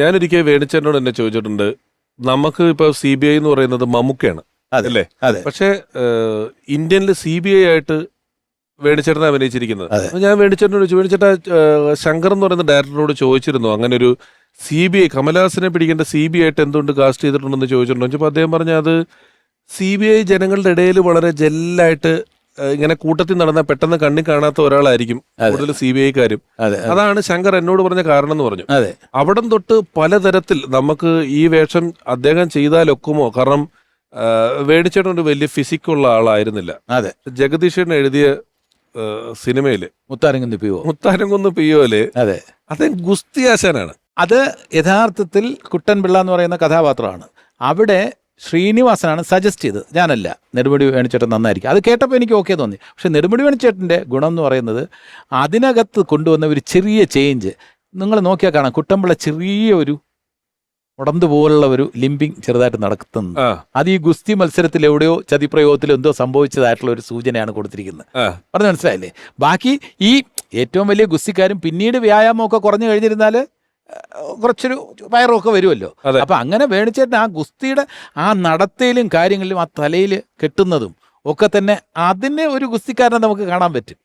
ഞാനൊരിക്കൽ വേണിച്ചേട്ടനോട് എന്നെ ചോദിച്ചിട്ടുണ്ട്. നമുക്ക് ഇപ്പൊ സി ബി ഐ എന്ന് പറയുന്നത് മമ്മൂക്കയാണ്. അതല്ലേ അല്ലേ? അതെ. പക്ഷേ ഇന്ത്യനിൽ സി ബി ഐ ആയിട്ട് വേണിച്ചേട്ടനെ അഭിനയിച്ചിരിക്കുന്നത്. അപ്പൊ ഞാൻ വേണിച്ചേട്ടനോട് ചോദിച്ചു വേണിച്ചേട്ടാ ശങ്കർ എന്ന് പറയുന്ന ഡയറക്ടറോട് ചോദിച്ചിരുന്നു. അങ്ങനെ ഒരു സി ബി ഐ കമലഹാസനെ പിടിക്കേണ്ട സി ബി ഐ ആയിട്ട് എന്തുകൊണ്ട് കാസ്റ്റ് ചെയ്തിട്ടുണ്ടെന്ന് ചോദിച്ചിട്ടുണ്ടോ? ചോദിച്ചപ്പോൾ അദ്ദേഹം പറഞ്ഞ അത് സി ബി ഐ ജനങ്ങളുടെ ഇടയിൽ വളരെ ജെല്ലായിട്ട് ഇങ്ങനെ കൂട്ടത്തിൽ നടന്ന പെട്ടെന്ന് കണ്ണി കാണാത്ത ഒരാളായിരിക്കും. കൂടുതൽ സി ബി ഐക്കാരും. അതെ അതെ, അതാണ് ശങ്കർ എന്നോട് പറഞ്ഞ കാരണം എന്ന് പറഞ്ഞു അവിടം തൊട്ട് പലതരത്തിൽ നമുക്ക് ഈ വേഷം അദ്ദേഹം ചെയ്താലൊക്കുമോ? കാരണം വേടിച്ചേട്ടൻ ഒരു വലിയ ഫിസിക്കുള്ള ആളായിരുന്നില്ല. അതെ. ജഗദീഷേട്ടൻ എഴുതിയ സിനിമയിൽ Mutharamkunnu O. Mutharamkunnu P O അതെ. അദ്ദേഹം ഗുസ്തി ആശാനാണ് അത് യഥാർത്ഥത്തിൽ കുട്ടൻപിള്ള എന്ന് പറയുന്ന കഥാപാത്രമാണ്. അവിടെ ശ്രീനിവാസനാണ് സജസ്റ്റ് ചെയ്തത്. ഞാനല്ല. നെടുമുടി വേണിച്ചേട്ടൻ നന്നായിരിക്കും. അത് കേട്ടപ്പോൾ എനിക്ക് ഓക്കെ തോന്നി. പക്ഷേ നെടുമുടി വേണിച്ചേട്ടന്റെ ഗുണം എന്ന് പറയുന്നത് അതിനകത്ത് കൊണ്ടുവന്ന ഒരു ചെറിയ ചേഞ്ച് നിങ്ങൾ നോക്കിയാൽ കാണാം. കുട്ടമ്പിള ചെറിയ ഒരു ഉടന്തു പോലുള്ള ഒരു ലിംബിങ് ചെറുതായിട്ട് നടത്തുന്നു അത് ഈ ഗുസ്തി മത്സരത്തിൽ എവിടെയോ ചതിപ്രയോഗത്തിൽ എന്തോ സംഭവിച്ചതായിട്ടുള്ള ഒരു സൂചനയാണ് കൊടുത്തിരിക്കുന്നത്. പറഞ്ഞ് മനസ്സിലായില്ലേ? ബാക്കി ഈ ഏറ്റവും വലിയ ഗുസ്തിക്കാരും പിന്നീട് വ്യായാമമൊക്കെ കുറഞ്ഞു കഴിഞ്ഞിരുന്നാൽ കുറച്ചൊരു വയറൊക്കെ വരുമല്ലോ. അപ്പൊ അങ്ങനെ വേണിച്ചേട്ടൻ ആ ഗുസ്തിയുടെ ആ നടത്തയിലും കാര്യങ്ങളിലും ആ തലയിൽ കെട്ടുന്നതും ഒക്കെ തന്നെ അതിനെ ഒരു ഗുസ്തിക്കാരനെ നമുക്ക് കാണാൻ പറ്റും.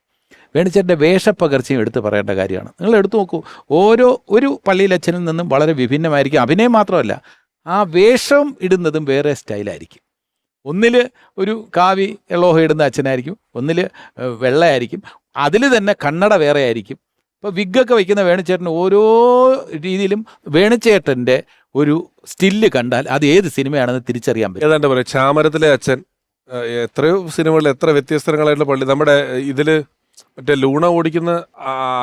വേണിച്ചേട്ടന്റെ വേഷപ്പകർച്ചയും എടുത്ത് പറയേണ്ട കാര്യമാണ്. നിങ്ങൾ എടുത്തു നോക്കൂ. ഓരോ ഒരു പള്ളിയിലച്ഛനിൽ നിന്നും വളരെ വിഭിന്നമായിരിക്കും. അഭിനയം മാത്രമല്ല ആ വേഷം ഇടുന്നതും വേറെ സ്റ്റൈലായിരിക്കും. ഒന്നിൽ ഒരു കാവി എളോഹ ഇടുന്ന അച്ഛനായിരിക്കും. ഒന്നിൽ വെള്ളയായിരിക്കും. അതിൽ തന്നെ കണ്ണട വേറെ ആയിരിക്കും ഇപ്പോൾ വിഗൊക്കെ വയ്ക്കുന്ന വേണുചേട്ടൻ ഓരോ രീതിയിലും വേണുചേട്ടന്റെ ഒരു സ്റ്റില്ല് കണ്ടാൽ അത് ഏത് സിനിമയാണെന്ന് തിരിച്ചറിയാൻ പറ്റും. ഏതാണ്ട് പറയാം ചാമരത്തിലെ അച്ഛൻ എത്രയോ സിനിമകളിൽ എത്ര വ്യത്യസ്തങ്ങളായിട്ടുള്ള പള്ളി നമ്മുടെ ഇതിൽ മറ്റേ ലൂണ ഓടിക്കുന്ന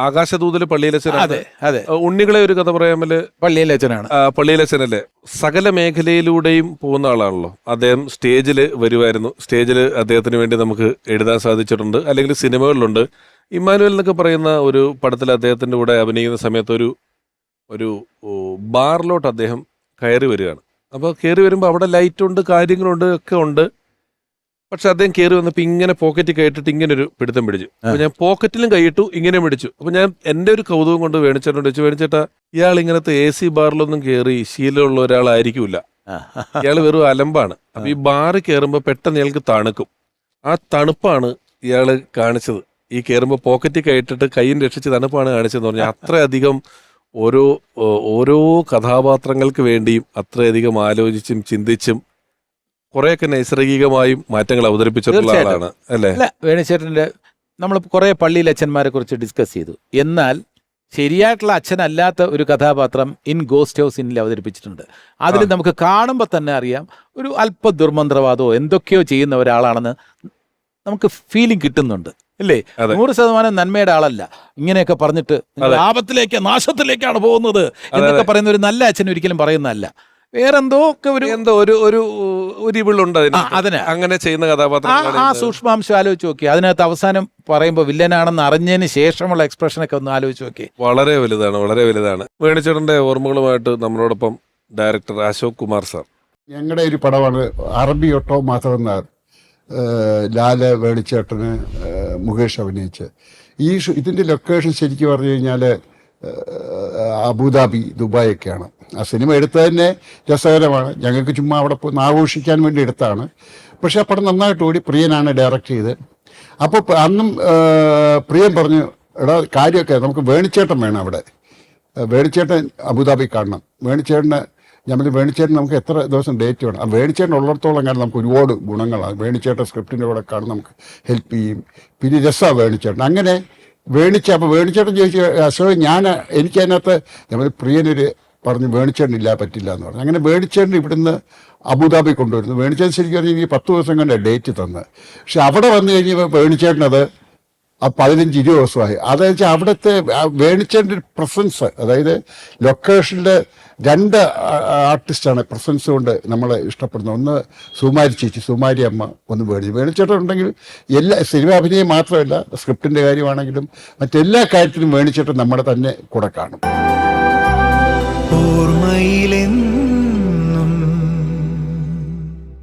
ആകാശദൂതൽ പള്ളിയിലച്ചനാണ് അതെ അതെ. ഉണ്ണികളെ ഒരു കഥ പറയാമൽ പള്ളിയിലെ പള്ളിയിലച്ചനല്ലേ സകല മേഖലയിലൂടെയും പോകുന്ന ആളാണല്ലോ. അദ്ദേഹം സ്റ്റേജിൽ വരുമായിരുന്നു സ്റ്റേജിൽ അദ്ദേഹത്തിന് വേണ്ടി നമുക്ക് എഴുതാൻ സാധിച്ചിട്ടുണ്ട്. അല്ലെങ്കിൽ സിനിമകളിലുണ്ട്. ഇമ്മാനുവൽ എന്നൊക്കെ പറയുന്ന ഒരു പടത്തിൽ അദ്ദേഹത്തിന്റെ കൂടെ അഭിനയിക്കുന്ന സമയത്ത് ഒരു ഒരു ബാറിലോട്ട് അദ്ദേഹം കയറി വരികയാണ്. അപ്പോൾ കയറി വരുമ്പോൾ അവിടെ ലൈറ്റുണ്ട് കാര്യങ്ങളുണ്ട് ഒക്കെ ഉണ്ട്. പക്ഷെ അദ്ദേഹം കയറി വന്നപ്പോൾ ഇങ്ങനെ പോക്കറ്റിൽ കയറ്റിട്ട് ഇങ്ങനെ ഒരു പിടുത്തം പിടിച്ചു. അപ്പൊ ഞാൻ പോക്കറ്റിലും കൈയിട്ടു ഇങ്ങനെ പിടിച്ചു. അപ്പൊ ഞാൻ എന്റെ ഒരു കൗതുകം കൊണ്ട് വേണിച്ചേട്ടനോട് ചോദിച്ചു വേണിച്ചേട്ടാ ഇയാൾ ഇങ്ങനത്തെ എ സി ബാറിലൊന്നും കയറി ശീലമുള്ള ഒരാളായിരിക്കില്ല ഇയാൾ വെറും അലമ്പാണ്. അപ്പൊ ഈ ബാറ് കയറുമ്പോൾ പെട്ടെന്ന് ഇയാൾക്ക് തണുക്കും. ആ തണുപ്പാണ് ഇയാൾ കാണിച്ചത്. ഈ കയറുമ്പോൾ പോക്കറ്റിൽ കയറ്റിട്ട് കൈയും രക്ഷിച്ച് തണുപ്പാണ് കാണിച്ചതെന്ന് പറഞ്ഞാൽ അത്രയധികം ഓരോ ഓരോ കഥാപാത്രങ്ങൾക്ക് വേണ്ടിയും അത്രയധികം ആലോചിച്ചും ചിന്തിച്ചും കുറെയൊക്കെ നൈസർഗികമായും മാറ്റങ്ങൾ അവതരിപ്പിച്ചിട്ടുള്ള. ആളാണ് അല്ലേ? അല്ല വേണിച്ചേട്ടന്റെ നമ്മൾ കുറേ പള്ളിയിലെ അച്ഛന്മാരെ കുറിച്ച് ഡിസ്കസ് ചെയ്തു. എന്നാൽ ശരിയായിട്ടുള്ള അച്ഛനല്ലാത്ത ഒരു കഥാപാത്രം ഇൻ ഗോസ്റ്റ് ഹൗസ് ഇന്നിൽ അവതരിപ്പിച്ചിട്ടുണ്ട്. അതിൽ നമുക്ക് കാണുമ്പോൾ തന്നെ അറിയാം ഒരു അല്പ ദുർമന്ത്രവാദമോ എന്തൊക്കെയോ ചെയ്യുന്ന ഒരാളാണെന്ന് നമുക്ക് ഫീലിംഗ് കിട്ടുന്നുണ്ട് അല്ലേ. നൂറ് ശതമാനം നന്മയുടെ ആളല്ല. ഇങ്ങനെയൊക്കെ പറഞ്ഞിട്ട് ലാഭത്തിലേക്ക് ആപത്തിലേക്ക് നാശത്തിലേക്കാണ് പോകുന്നത് എന്നൊക്കെ പറയുന്ന ഒരു നല്ല അച്ഛൻ ഒരിക്കലും പറയുന്നതല്ല. വേറെന്തോ ഒക്കെ ഒരു എന്തോ ഒരു ഒരു ഒരു ഇവിളുണ്ട് അതിന്. അങ്ങനെ ചെയ്യുന്ന കഥാപാത്രം ആ. സൂക്ഷ്മാംശം ആലോചിച്ച് നോക്കി. അതിനകത്ത് അവസാനം പറയുമ്പോൾ വില്ലനാണെന്ന് അറിഞ്ഞതിന് ശേഷമുള്ള എക്സ്പ്രഷനൊക്കെ ഒന്ന് ആലോചിച്ച് നോക്കി. വളരെ വലുതാണ് വളരെ വലുതാണ്. വേണിച്ചേട്ടന്റെ ഓർമ്മകളുമായിട്ട് നമ്മളോടൊപ്പം ഡയറക്ടർ അശോക് കുമാർ സാർ. ഞങ്ങളുടെ ഒരു പടമാണ് അറബി ഒട്ടോ മാത്രമെന്നാർ ലാല വേണിച്ചേട്ടന് മുകേഷ് അഭിനയിച്ച്. ഈ ഇതിന്റെ ഇതിന്റെ ലൊക്കേഷൻ ശരിക്കും പറഞ്ഞു കഴിഞ്ഞാൽ അബുദാബി ദുബായൊക്കെയാണ് ആ സിനിമ എടുത്തത് തന്നെ രസകരമാണ്. ഞങ്ങൾക്ക് ചുമ്മാ അവിടെ പോയി ആഘോഷിക്കാൻ വേണ്ടി എടുത്താണ്. പക്ഷെ ആ പടം നന്നായിട്ട് ഓടി പ്രിയനാണ് ഡയറക്റ്റ് ചെയ്ത്. അപ്പോൾ അന്നും പ്രിയം പ്രിയൻ പറഞ്ഞു എടാ കാര്യമൊക്കെ നമുക്ക് വേണിച്ചേട്ടൻ വേണം അവിടെ. വേണിച്ചേട്ടൻ അബുദാബി കാണണം. വേണിച്ചേട്ടന് പറഞ്ഞു വേണിച്ചേട്ടൻ നമുക്ക് എത്ര ദിവസം ഡേറ്റ് വേണം? ആ വേണിച്ചേട്ടൻ ഉള്ളിടത്തോളം കാരണം നമുക്ക് ഒരുപാട് ഗുണങ്ങളാണ് വേണിച്ചേട്ടൻ സ്ക്രിപ്റ്റിന്റെ കൂടെ കാണും നമുക്ക് ഹെൽപ്പ് ചെയ്യും. പിന്നെ രസമാണ് വേണിച്ചേട്ടൻ. അങ്ങനെ വേണിച്ച അപ്പോൾ വേണിച്ചേട്ടൻ ചോദിച്ചു അശോക് ഞാൻ എനിക്ക് നമ്മൾ പ്രിയനൊരു പറഞ്ഞു വേണിച്ചേട്ടൻ ഇല്ല പറ്റില്ല എന്ന് പറഞ്ഞു. അങ്ങനെ വേണിച്ചേട്ടൻ ഇവിടുന്ന് അബുദാബി കൊണ്ടുവരുന്നു. വേണിച്ചേട്ടൻ ശരിക്കും പറഞ്ഞാൽ ഈ പത്ത് ദിവസം കണ്ട ഡേറ്റ് തന്ന്. പക്ഷെ അവിടെ വന്നു കഴിഞ്ഞപ്പോൾ വേണിച്ചേട്ടനത് ആ പതിനഞ്ച് ഇരുപത് ദിവസമായി. അതെന്ന് വെച്ചാൽ അവിടുത്തെ വേണിച്ചേട്ടന്റെ പ്രസൻസ് അതായത് ലൊക്കേഷനിലെ രണ്ട് ആർട്ടിസ്റ്റാണ് പ്രസൻസ് കൊണ്ട് നമ്മളെ ഇഷ്ടപ്പെടുന്നത്. ഒന്ന് സുമാരി ചേച്ചി സുമാരി അമ്മ ഒന്ന് വേണി വേണിച്ചേട്ടൻ ഉണ്ടെങ്കിൽ എല്ലാ സിനിമ അഭിനയം മാത്രമല്ല സ്ക്രിപ്റ്റിന്റെ കാര്യമാണെങ്കിലും മറ്റെല്ലാ കാര്യത്തിലും വേണിച്ചേട്ടൻ നമ്മുടെ തന്നെ കൂടെ കാണും. ഓർമ്മയിലെന്നും